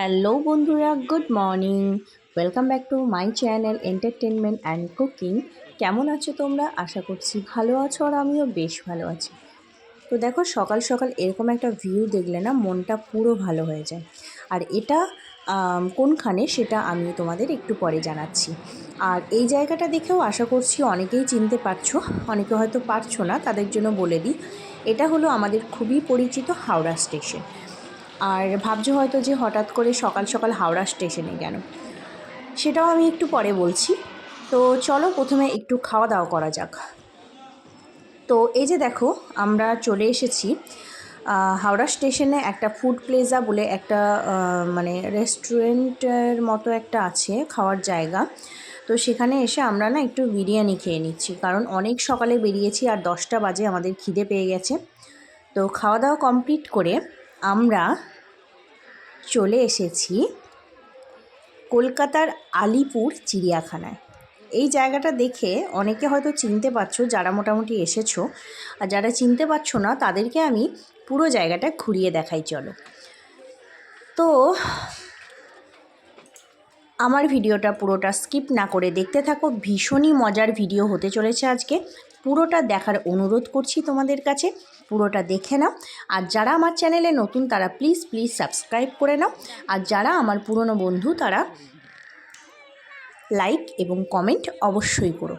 Hello বন্ধুরা good morning welcome back to my channel entertainment and cooking কেমন আছো তোমরা? আশা করছি ভালো আছো আর আমিও বেশ ভালো আছি। তো দেখো, সকাল সকাল এরকম একটা ভিউ দেখলে না, মনটা পুরো ভালো হয়ে যায়। আর এটা কোনখানে সেটা আমি তোমাদের একটু পরে জানাচ্ছি। আর এই জায়গাটা দেখেও আশা করছি অনেকেই চিনতে পারছ, অনেকে হয়তো পারছ না, তাদের জন্য বলে দিই। এটা হলো আমাদের খুবই পরিচিত হাওড়া স্টেশন আর ভাবছ হয়তো যে হঠাৎ করে সকাল সকাল হাওড়া স্টেশনে কেন সেটাও আমি একটু পরে বলছি। তো চলো প্রথমে একটু খাওয়া দাওয়া করা যাক। তো এই যে দেখো, আমরা চলে এসেছি হাওড়া স্টেশনে একটা ফুড প্লেজা বলে একটা মানে রেস্টুরেন্টের মতো একটা আছে, খাওয়ার জায়গা। তো সেখানে এসে আমরা না একটু বিরিয়ানি খেয়ে নিচ্ছি, কারণ অনেক সকালে বেরিয়েছি আর দশটা বাজে আমাদের খিদে পেয়ে গেছে। তো খাওয়া দাওয়া কমপ্লিট করে আমরা চলে এসেছি কলকাতার আলিপুর চিড়িয়াখানায়। এই জায়গাটা দেখে অনেকে হয়তো চিনতে পারছ যারা মোটামুটি এসেছ। আর যারা চিনতে পারছ না, তাদেরকে আমি পুরো জায়গাটা ঘুরিয়ে দেখাই, চলো। তো আমার ভিডিওটা পুরোটা স্কিপ না করে দেখতে থাকো। ভীষণই মজার ভিডিও হতে চলেছে আজকে। পুরোটা দেখার অনুরোধ করছি তোমাদের কাছে, পুরোটা দেখে নাও। আর যারা আমার চ্যানেলে নতুন, তারা প্লিজ প্লিজ সাবস্ক্রাইব করে নাও। আর যারা আমার পুরনো বন্ধু, তারা লাইক এবং কমেন্ট অবশ্যই করো।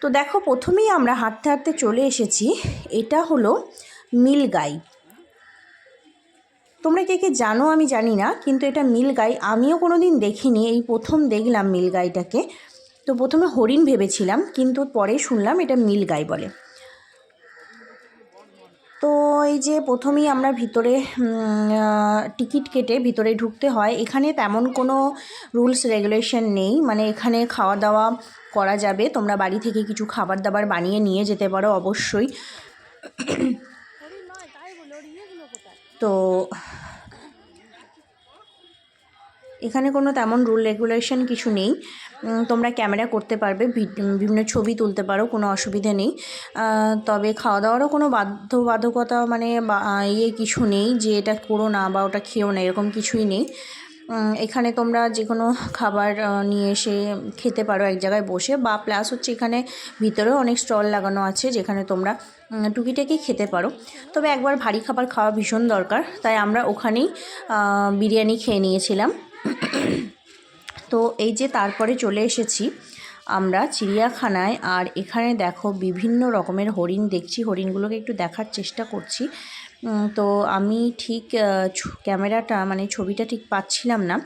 তো দেখো, প্রথমেই আমরা হাঁটতে হাঁটতে চলে এসেছি। এটা হলো মিলগাই তোমরা কে কে জানো আমি জানি না, কিন্তু এটা মিলগাই আমিও কোনো দিন দেখিনি, এই প্রথম দেখলাম মিলগাইটাকে তো প্রথমে হরিণ ভেবেছিলাম, কিন্তু পরে শুনলাম এটা মিল গাই বলে। তো এই যে প্রথমেই আমরা ভিতরে টিকিট কেটে ভিতরে ঢুকতে হয়, এখানে তেমন কোনো রুলস, রেগুলেশন নেই মানে এখানে খাওয়া দাওয়া করা যাবে, তোমরা বাড়ি থেকে কিছু খাবার দাবার বানিয়ে নিয়ে যেতে পারো অবশ্যই। তো এখানে কোনো তেমন রুল রেগুলেশন কিছু নেই। তোমরা ক্যামেরা করতে পারবে বিভিন্ন ছবি তুলতে পারো, কোনো অসুবিধে নেই। তবে খাওয়া দাওয়ারও কোনো বাধ্যবাধকতা মানে ইয়ে কিছু নেই যে এটা করো না বা ওটা খেও না, এরকম কিছুই নেই। এখানে তোমরা যে কোনো খাবার নিয়ে এসে খেতে পারো এক জায়গায় বসে বা প্লাস হচ্ছে এখানে ভিতরেও অনেক স্টল লাগানো আছে যেখানে তোমরা টুকিটাকি খেতে পারো। তবে একবার ভারী খাবার খাওয়া ভীষণ দরকার, তাই আমরা ওখানেই বিরিয়ানি খেয়ে নিয়েছিলাম। তো এই যে তারপরে চলে এসেছি আমরা চিড়িয়াখানায়, আর এখানে দেখো বিভিন্ন রকমের হরিণ দেখছি। হরিণগুলোকে একটু দেখার চেষ্টা করছি। তো আমি ঠিক ক্যামেরাটা মানে ছবিটা ঠিক পাচ্ছিলাম না।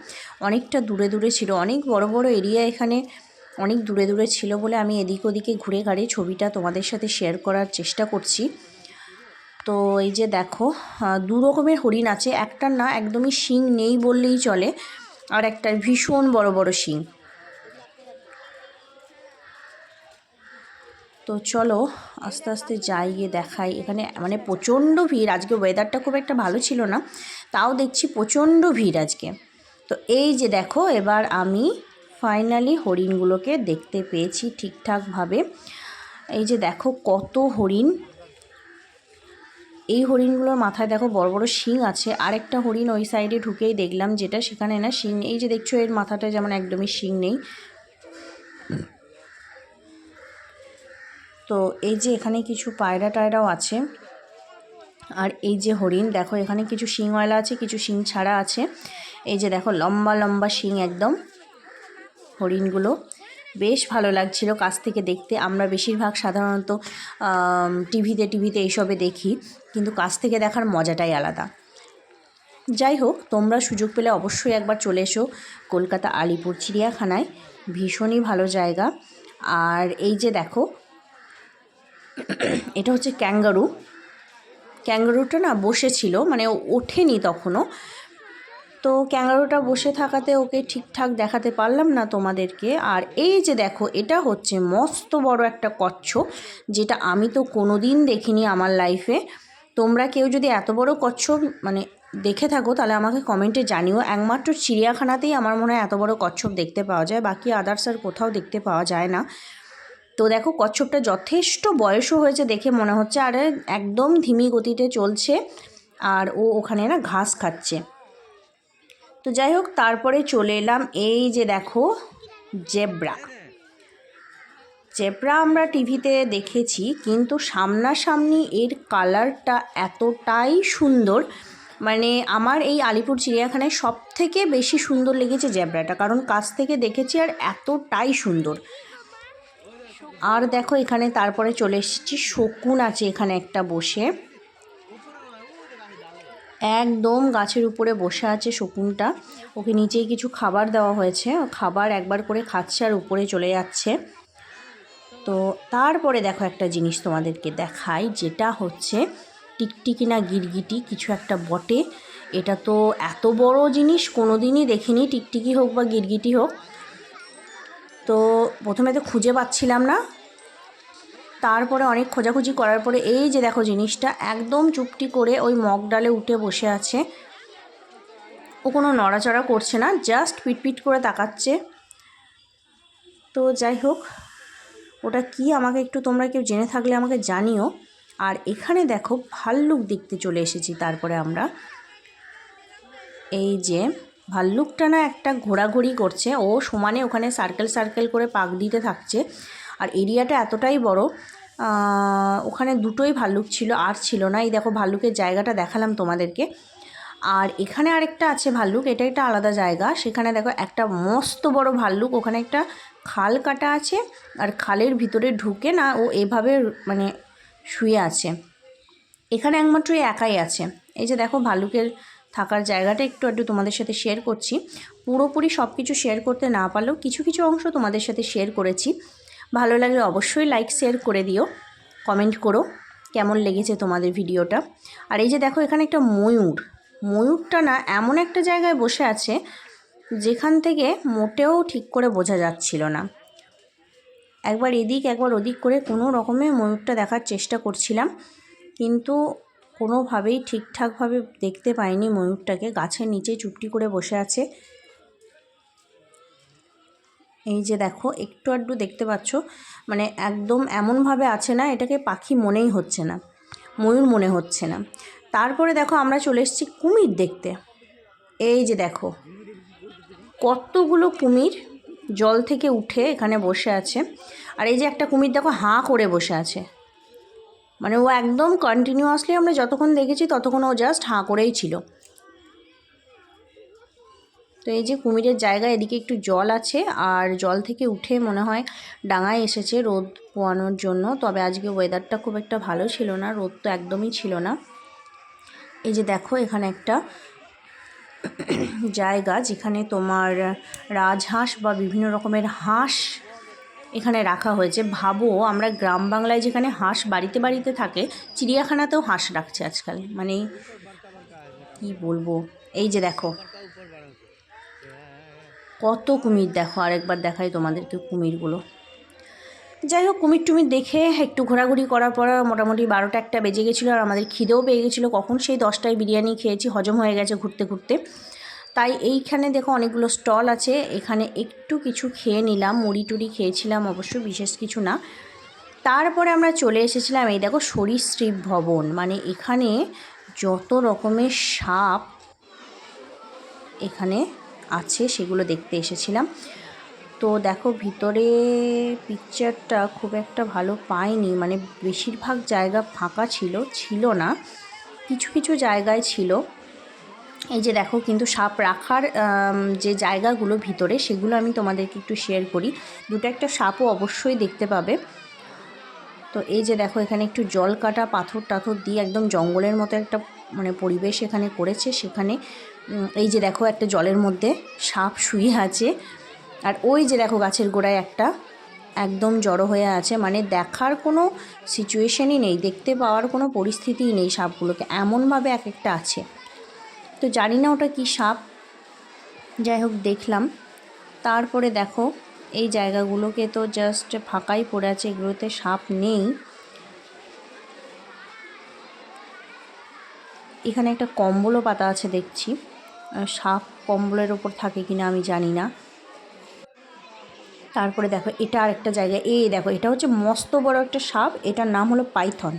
অনেকটা দূরে দূরে ছিল। অনেক বড় বড় এরিয়া এখানে অনেক দূরে দূরে ছিল বলে আমি এদিক ওদিকে ঘুরে ঘাড়ে ছবিটা তোমাদের সাথে শেয়ার করার চেষ্টা করছি। তো এই যে দেখো দু রকমের হরিণ আছে। একটার না, একদমই শিং নেই বললেই চলে। আর একটা ভীষণ বড় বড় শিং। তো চলো আস্তে আস্তে যাই, গিয়ে দেখাই। এখানে মানে প্রচণ্ড ভিড়। আজকে ওয়েদারটা খুব একটা ভালো ছিল না, তাও দেখছি প্রচণ্ড ভিড় আজকে। তো এই যে দেখো, এবার আমি ফাইনালি হরিণগুলোকে দেখতে পেয়েছি ঠিকঠাকভাবে। এই যে দেখো কত হরিণ। এই হরিণগুলোর মাথায় দেখো বড় বড় শিং আছে। আরেকটা হরিণ ওই সাইডে ঢুকেই দেখলাম যেটা সেখানে না শিং এই যে দেখছ এর মাথাটা যেমন একদমই শিং নেই। তো এই যে এখানে কিছু পায়রা টায়রাও আছে। আর এই যে হরিণ, দেখো এখানে কিছু শিং শিংওয়ালা আছে, কিছু শিং ছাড়া আছে। এই যে দেখো লম্বা লম্বা শিং একদম হরিণগুলো। বেশ ভালো লাগছিল কাছ থেকে দেখতে। আমরা বেশিরভাগ সাধারণত টিভিতে টিভিতে এইসবে দেখি, কিন্তু কাছ থেকে দেখার মজাটাই আলাদা। যাই হোক, তোমরা সুযোগ পেলে অবশ্যই একবার চলে এসো কলকাতা আলিপুর চিড়িয়াখানায়। ভীষণই ভালো জায়গা। আর এই যে দেখো, এটা হচ্ছে ক্যাঙ্গারু। ক্যাঙ্গারুটা না বসেছিল মানে ওঠেনি তখনও তো ক্যাঙ্গারুটা বসে থাকাতে ওকে ঠিকঠাক দেখাতে পারলাম না তোমাদেরকে। আর এই যে দেখো, এটা হচ্ছে মস্ত বড় একটা কচ্ছপ, যেটা আমি তো কোনো দিন দেখিনি আমার লাইফে তোমরা কেউ যদি এত বড় কচ্ছপ মানে দেখে থাকো, তাহলে আমাকে কমেন্টে জানিও। একমাত্র চিড়িয়াখানাতেই আমার মনে হয় এত বড় কচ্ছপ দেখতে পাওয়া যায়, বাকি আদার্স আর কোথাও দেখতে পাওয়া যায় না। তো দেখো, কচ্ছপটা যথেষ্ট বয়সও হয়েছে দেখে মনে হচ্ছে, আর একদম ধিমি গতিতে চলছে। আর ও ওখানে না ঘাস খাচ্ছে। তো যাই হোক, তারপরে চলে এলাম এই যে দেখো, জেব্রা। জেব্রা আমরা টিভিতে দেখেছি, কিন্তু সামনাসামনি এর কালারটা এতটাই সুন্দর। মানে আমার এই আলিপুর চিড়িয়াখানায় সব থেকে বেশি সুন্দর লেগেছে জেব্রাটা, কারণ কাছ থেকে দেখেছি আর এতটাই সুন্দর। আর দেখো এখানে তারপরে চলে এসেছি, শকুন আছে এখানে একটা বসে। একদম গাছের উপরে বসে আছে শকুনটা। ওকে নিচেই কিছু খাবার দেওয়া হয়েছে। খাবার একবার করে খাচ্ছে আর উপরে চলে যাচ্ছে। তো তারপরে দেখো একটা জিনিস তোমাদেরকে দেখাই, যেটা হচ্ছে টিকটিকি না গিরগিটি কিছু একটা বটে। এটা তো এত বড় জিনিস কোনো দিনই দেখিনি, টিকটিকি হোক বা গিরগিটি হোক। তো প্রথমে তো খুঁজে পাচ্ছিলাম না। তারপরে অনেক খোঁজাখুঁজি করার পরে এই যে দেখো জিনিসটা, একদম চুপটি করে ওই মগ ডালে উঠে বসে আছে। ও কোনো নড়াচড়া করছে না, জাস্ট পিটপিট করে তাকাচ্ছে। তো যাই হোক, ওটা কি আমাকে একটু তোমরা কেউ জেনে থাকলে আমাকে জানিও। আর এখানে দেখো ভাল্লুক দেখতে চলে এসেছি তারপরে আমরা। এই যে ভাল্লুকটা না একটা ঘোরাঘুরি করছে, ও সমানে ওখানে সার্কেল সার্কেল করে পাক দিতে থাকছে। আর এরিয়াটা এতটাই বড় ওখানে দুটোই ভাল্লুক ছিল, আর ছিল না। এই দেখো ভাল্লুকের জায়গাটা দেখালাম তোমাদেরকে। আর এখানে আরেকটা আছে ভাল্লুক, এটা একটা আলাদা জায়গা। সেখানে দেখো একটা মস্ত বড় ভাল্লুক, ওখানে একটা খাল কাটা আছে, আর খালের ভিতরে ঢুকে না ও এভাবে মানে শুয়ে আছে। এখানে একমাত্র একাই আছে। এই যে দেখো ভাল্লুকের থাকার জায়গাটা একটু একটু তোমাদের সাথে শেয়ার করছি। পুরোপুরি সব কিছু শেয়ার করতে না পারলেও কিছু কিছু অংশ তোমাদের সাথে শেয়ার করেছি। ভালো লাগলে অবশ্যই লাইক শেয়ার করে দিও কমেন্ট করো, কেমন লেগেছে তোমাদের ভিডিওটা। আর এই যে দেখো, এখানে একটা ময়ূর। ময়ূরটা না এমন একটা জায়গায় বসে আছে, যেখান থেকে মোটেও ঠিক করে বোঝা যাচ্ছিল না। একবার এদিক, একবার ওদিক করে কোনো রকমে ময়ূরটা দেখার চেষ্টা করছিলাম, কিন্তু কোনোভাবেই ঠিকঠাকভাবে দেখতে পাইনি ময়ূরটাকে। গাছের নিচে চুপটি করে বসে আছে। এই যে দেখো, একটু আধটু দেখতে পাচ্ছ মানে একদম এমনভাবে আছে না, এটাকে পাখি মনেই হচ্ছে না, ময়ূর মনে হচ্ছে না। তারপরে দেখো, আমরা চলে এসেছি কুমির দেখতে। এই যে দেখো, কতগুলো কুমির জল থেকে উঠে এখানে বসে আছে। আর এই যে একটা কুমির দেখো, হাঁ করে বসে আছে। মানে ও একদম কন্টিনিউয়াসলি আমরা যতক্ষণ দেখেছি, ততক্ষণ ও জাস্ট হাঁ করেই ছিল। তো এই যে কুমিরের জায়গা এদিকে একটু জল আছে, আর জল থেকে উঠে মনে হয় ডাঙায় এসেছে রোদ পোয়ানোর জন্য। তবে আজকে ওয়েদারটা খুব একটা ভালো ছিল না, রোদ তো একদমই ছিল না। এই যে দেখো এখানে একটা জায়গা যেখানে তোমার রাজহাঁস বা বিভিন্ন রকমের হাঁস এখানে রাখা হয়েছে। ভাবো, আমরা গ্রাম বাংলায় যেখানে হাঁস বাড়িতে বাড়িতে থাকে, চিড়িয়াখানাতেও হাঁস রাখছে আজকাল। মানে কি বলব? এই যে দেখো। কত কুমির দেখো, আরেকবার দেখাই তোমাদেরকে কুমিরগুলো। যাই হোক, কুমির টুমির দেখে একটু ঘোরাঘুরি করার পর মোটামুটি বারোটা একটা বেজে গেছিল আর আমাদের খিদেও পেয়ে গেছিল। কখন সেই দশটায় বিরিয়ানি খেয়েছি, হজম হয়ে গেছে ঘুরতে ঘুরতে। তাই এইখানে দেখো অনেকগুলো স্টল আছে, এখানে একটু কিছু খেয়ে নিলাম। মুড়ি টুড়ি খেয়েছিলাম, অবশ্য বিশেষ কিছু না। তারপরে আমরা চলে এসেছিলাম এই দেখো সরীসৃপ ভবন মানে এখানে যত রকমের সাপ এখানে আছে, সেগুলো দেখতে এসেছিলাম। তো দেখো, ভিতরে পিকচারটা খুব একটা ভালো পাইনি। মানে বেশিরভাগ জায়গা ফাঁকা ছিল ছিল না। কিছু কিছু জায়গায় ছিল। এই যে দেখো, কিন্তু সাপ রাখার যে জায়গাগুলো ভিতরে, সেগুলো আমি তোমাদেরকে একটু শেয়ার করি। দুটো একটা সাপও অবশ্যই দেখতে পাবে। তো এই যে দেখো, এখানে একটু জল কাটা পাথর টাথর দিয়ে একদম জঙ্গলের মতো একটা মানে পরিবেশ এখানে করেছে। সেখানে এই যে দেখো একটা জলের মধ্যে সাপ শুয়ে আছে। আর ওই যে দেখো গাছের গোড়ায় একটা একদম জড়ো হয়ে আছে। মানে দেখার কোনো সিচুয়েশনই নেই, দেখতে পাওয়ার কোনো পরিস্থিতিই নেই সাপগুলোকে। এমনভাবে এক একটা আছে। তো জানি না ওটা কি সাপ। যাই হোক, দেখলাম। তারপরে দেখো এই জায়গাগুলোকে তো জাস্ট ফাঁকাই পড়ে আছে, এগুলোতে সাপ নেই। এখানে একটা কম্বলও পাতা আছে, দেখছি। সাপ, কম্বলের ওপর থাকে কিনা আমি জানি না। তারপরে দেখো, এটা আর একটা জায়গা। এই দেখো, এটা হচ্ছে মস্ত বড় একটা সাপ। এটার নাম হলো পাইথন।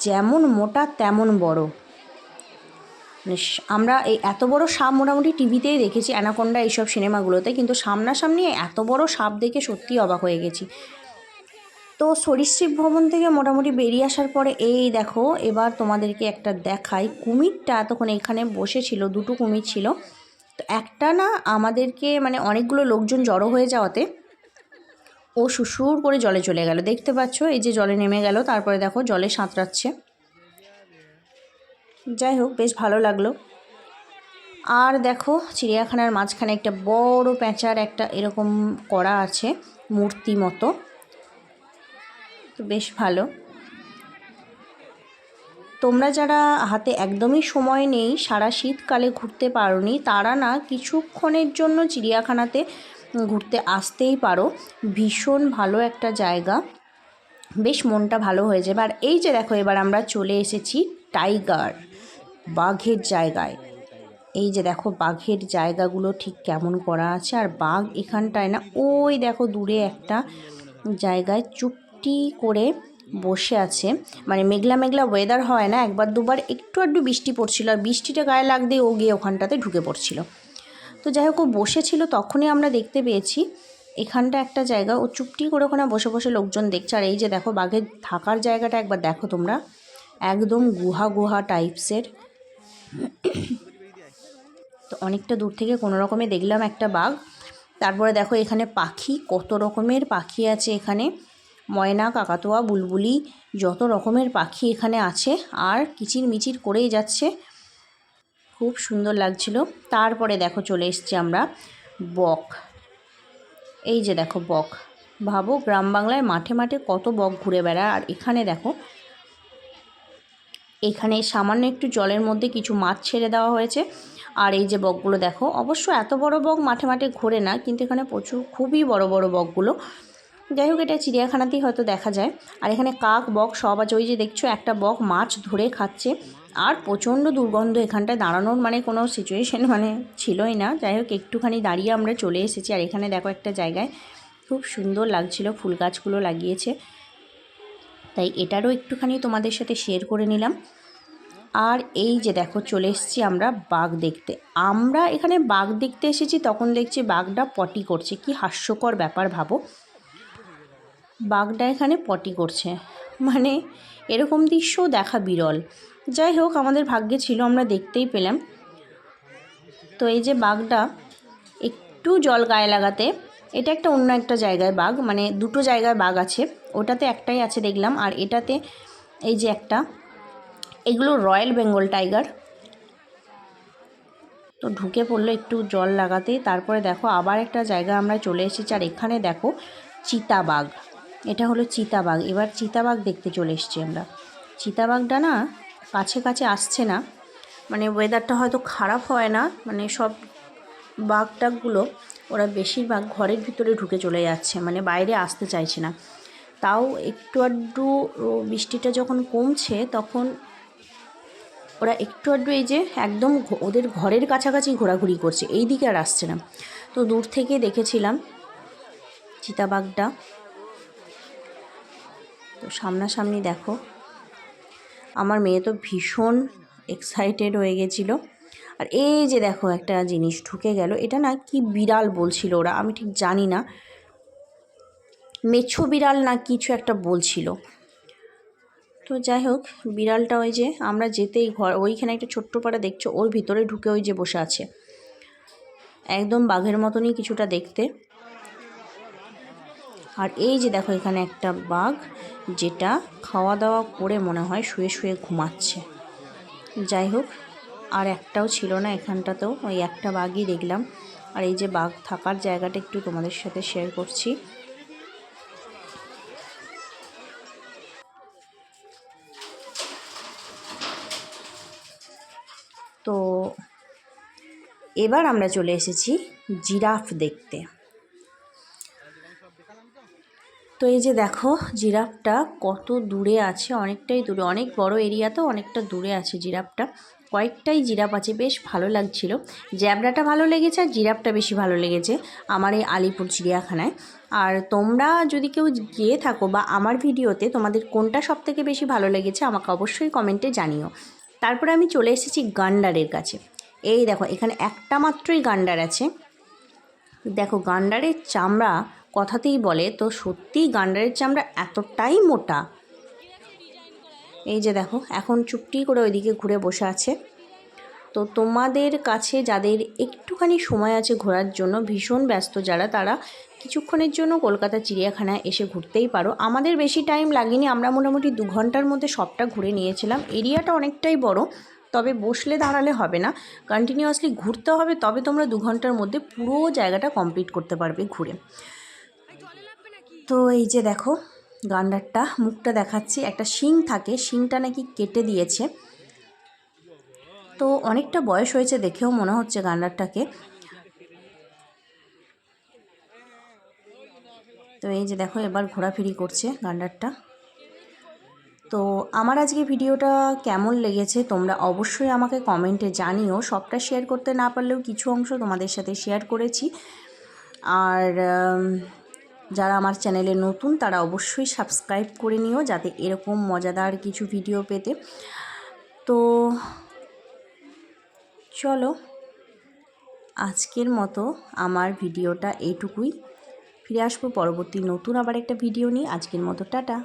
যেমন মোটা, তেমন বড়। মানে আমরা এই এত বড় সাপ মোটামুটি টিভিতেই দেখেছি, অ্যানাকোন্ডা এইসব সিনেমাগুলোতে। কিন্তু সামনাসামনি এত বড় সাপ দেখে সত্যিই অবাক হয়ে গেছি। তো সরীসৃপ ভবন থেকে মোটামুটি বেরিয়ে আসার পরে, এই দেখো, এবার তোমাদেরকে একটা দেখাই। কুমিরটা এতক্ষণ এখানে বসেছিল, দুটো কুমির ছিল। তো একটা না আমাদেরকে মানে অনেকগুলো লোকজন জড়ো হয়ে যাওয়াতে ও সুসুর করে জলে চলে গেল। দেখতে পাচ্ছ, এই যে জলে নেমে গেল, তারপরে দেখো জলে সাঁতরাচ্ছে। যাই হোক, বেশ ভালো লাগল। আর দেখো, চিড়িয়াখানার মাঝখানে একটা বড় প্যাঁচার একটা এরকম করা আছে, মূর্তি মতো। তো বেশ ভালো। তোমরা যারা হাতে একদমই সময় নেই সারা শীতকালে ঘুরতে পারোনি, তারা না কিছুক্ষণের জন্য চিড়িয়াখানাতে ঘুরতে আসতেই পারো। ভীষণ ভালো একটা জায়গা। বেশ মনটা ভালো হয়ে যাবে। আর এই যে দেখো, এবার আমরা চলে এসেছি টাইগার বাঘের জায়গায়। এই যে দেখো, বাঘের জায়গাগুলো ঠিক কেমন করা আছে। আর বাঘ এখানটায় না, ওই দেখো দূরে একটা জায়গায় চুপটি করে বসে আছে। মানে মেঘলা মেঘলা ওয়েদার হয় না, একবার দুবার একটু একটু বৃষ্টি পড়ছিল, আর বৃষ্টিটা গায়ে লাগতেই ও গিয়ে ওখানটাতে ঢুকে পড়ছিল। তো যাই হোক, ও বসেছিল, তখনই আমরা দেখতে পেয়েছি, এখানটা একটা জায়গা, ও চুপটি করে ওখানে বসে বসে লোকজন দেখছে। আর এই যে দেখো বাঘের থাকার জায়গাটা একবার দেখো তোমরা, একদম গুহা গুহা টাইপসের তো অনেকটা দূর থেকে কোনো রকমে দেখলাম একটা বাঘ। তারপরে দেখো, এখানে পাখি, কত রকমের পাখি আছে এখানে। ময়না, কাকাতুয়া, বুলবুলি, যত রকমের পাখি এখানে আছে আর কিচির মিচির করেই যাচ্ছে। খুব সুন্দর লাগছিল। তারপরে দেখো চলে এসছি আমরা বক। এই যে দেখো বক। ভাবো গ্রাম বাংলায় মাঠে মাঠে কত বক ঘুরে বেড়ায়। আর এখানে দেখো, এখানে সামান্য একটু জলের মধ্যে কিছু মাছ ছেড়ে দেওয়া হয়েছে। আর এই যে বকগুলো দেখো, অবশ্য এত বড় বক মাঠে মাঠে ঘোরে না, কিন্তু এখানে প্রচুর, খুবই বড় বড় বকগুলো যাই হোক, এটা চিড়িয়াখানাতেই হয়তো দেখা যায়। আর এখানে কাক, বক সব আছে। ওই যে দেখছ, একটা বক মাছ ধরে খাচ্ছে। আর প্রচণ্ড দুর্গন্ধ এখানটায়। দাঁড়ানোর মানে কোনো সিচুয়েশন মানে ছিলই না। যাই হোক, একটুখানি দাঁড়িয়ে আমরা চলে এসেছি। আর এখানে দেখো একটা জায়গায় খুব সুন্দর লাগছিল। ফুল গাছগুলো লাগিয়েছে। তাই এটারও একটুখানি তোমাদের সাথে শেয়ার করে নিলাম। আর এই যে দেখো, চলে এসেছি আমরা বাঘ দেখতে। আমরা এখানে বাঘ দেখতে এসেছি, তখন দেখছি বাঘটা পটি করছে। কি হাস্যকর ব্যাপার ভাবো। বাঘটা এখানে পটি করছে। মানে এরকম দৃশ্যও দেখা বিরল। যাই হোক, আমাদের ভাগ্যে ছিল, আমরা দেখতেই পেলাম। তো এই যে বাঘটা একটু জল গায়ে লাগাতে, এটা একটা অন্য একটা জায়গায় বাঘ মানে দুটো জায়গায় বাঘ আছে। ওটাতে একটাই আছে দেখলাম, আর এটাতে এই যে একটা, এগুলো রয়্যাল বেঙ্গল টাইগার। তো ঢুকে পড়ল একটু জল লাগাতে, তারপরে দেখো আবার একটা জায়গা আমরা চলে এসেছি, আর এখানে দেখো চিতাবাঘ। এটা হলো চিতাবাঘ। এবার চিতাবাঘ দেখতে চলে এসেছি আমরা। চিতাবাঘটা না কাছে কাছে আসছে না। মানে ওয়েদারটা হয়তো খারাপ হয় না। মানে সব বাঘ টাঘগুলো ওরা বেশিরভাগ ঘরের ভিতরে ঢুকে চলে যাচ্ছে। মানে বাইরে আসতে চাইছে না। তাও একটু ও বৃষ্টিটা যখন কমছে তখন ওরা একটু আধটু এই যে একদম ওদের ঘরের কাছাকাছি ঘোরাঘুরি করছে। এই দিকে আর আসছে না। তো দূর থেকে দেখেছিলাম চিতাবাঘটা। তো সামনাসামনি দেখো। আমার মেয়ে তো ভীষণ এক্সাইটেড হয়ে গেছিল। আর এই যে দেখো, একটা জিনিস ঢুকে গেল। এটা না কি বিড়াল বলছিল ওরা, আমি ঠিক জানি না। মেছো বিড়াল না কিছু একটা বলছিল। তো যাই হোক, বিড়ালটা ওই যে, আমরা যেতেই ঘর, ওইখানে একটা ছোট্ট পাড়া দেখছ, ওর ভিতরে ঢুকে ওই যে বসে আছে। একদম বাঘের মতনই কিছুটা দেখতে। আর এই যে দেখো এখানে একটা বাঘ যেটা খাওয়া দাওয়া করে মনে হয় শুয়ে শুয়ে ঘুমাচ্ছে। যাই হোক, আর একটাও ছিল না এখানটাতেও, ওই একটা বাঘই দেখলাম। আর এই যে বাঘ থাকার জায়গাটা একটু তোমাদের সাথে শেয়ার করছি। তো এবার আমরা চলে এসেছি জিরাফ দেখতে। তো এই যে দেখো, জিরাফটা কত দূরে আছে, অনেকটাই দূরে। অনেক বড় এরিয়া তো, অনেকটা দূরে আছে জিরাফটা। কয়েকটাই জিরাফ আছে, বেশ ভালো লাগছিল। জ্যাবরাটা ভালো লেগেছে, আর জিরাফটা বেশি ভালো লেগেছে আমার এই আলিপুর চিড়িয়াখানায়। আর তোমরা যদি কেউ গিয়ে থাকো বা আমার ভিডিওতে তোমাদের কোনটা সবথেকে বেশি ভালো লেগেছে, আমাকে অবশ্যই কমেন্টে জানিও। তারপরে আমি চলে এসেছি গান্ডারের কাছে। এই দেখো, এখানে একটা মাত্রই গান্ডার আছে। দেখো, গান্ডারের চামড়া কথাতেই বলে, তো সত্যিই গান্ডারের চামড়া এতটাই মোটা? এই যে দেখো, এখন চুপটি করে ওইদিকে ঘুরে বসে আছে। তো তোমাদের কাছে যাদের একটুখানি সময় আছে ঘোরার জন্য, ভীষণ ব্যস্ত যারা, তারা কিছুক্ষণের জন্য কলকাতা চিড়িয়াখানায় এসে ঘুরতেই পারো। আমাদের বেশি টাইম লাগেনি, আমরা মোটামুটি দু ঘণ্টার মধ্যে সবটা ঘুরে নিয়েছিলাম। এরিয়াটা অনেকটাই বড়, তবে বসলে দাঁড়ালে হবে না। কন্টিনিউয়াসলি ঘুরতে হবে, তবে তোমরা দু ঘণ্টার মধ্যে পুরো জায়গাটা কমপ্লিট করতে পারবে ঘুরে। তো এই যে দেখো, গান্ডারটা, মুখটা দেখাচ্ছি। একটা শিং থাকে, শিংটা নাকি কেটে দিয়েছে। তো অনেকটা বয়স হয়েছে দেখেও মনে হচ্ছে গান্ডারটাকে। তো এই যে দেখো, এবার ঘোরাফেরি করছে গান্ডারটা। তো আমার আজকে ভিডিওটা কেমন লেগেছে তোমরা অবশ্যই আমাকে কমেন্টে জানিও। সবটা শেয়ার করতে না পারলেও কিছু অংশ তোমাদের সাথে শেয়ার করেছি। আর যারা আমার চ্যানেলে নতুন, তারা অবশ্যই সাবস্ক্রাইব করে নিও যাতে এরকম মজাদার কিছু ভিডিও পেতে। তো চলো, আজকের মতো আমার ভিডিওটা এইটুকুই। ফিরে আসব পরবর্তী নতুন আবার একটা ভিডিও নিয়ে। আজকের মতো টাটা।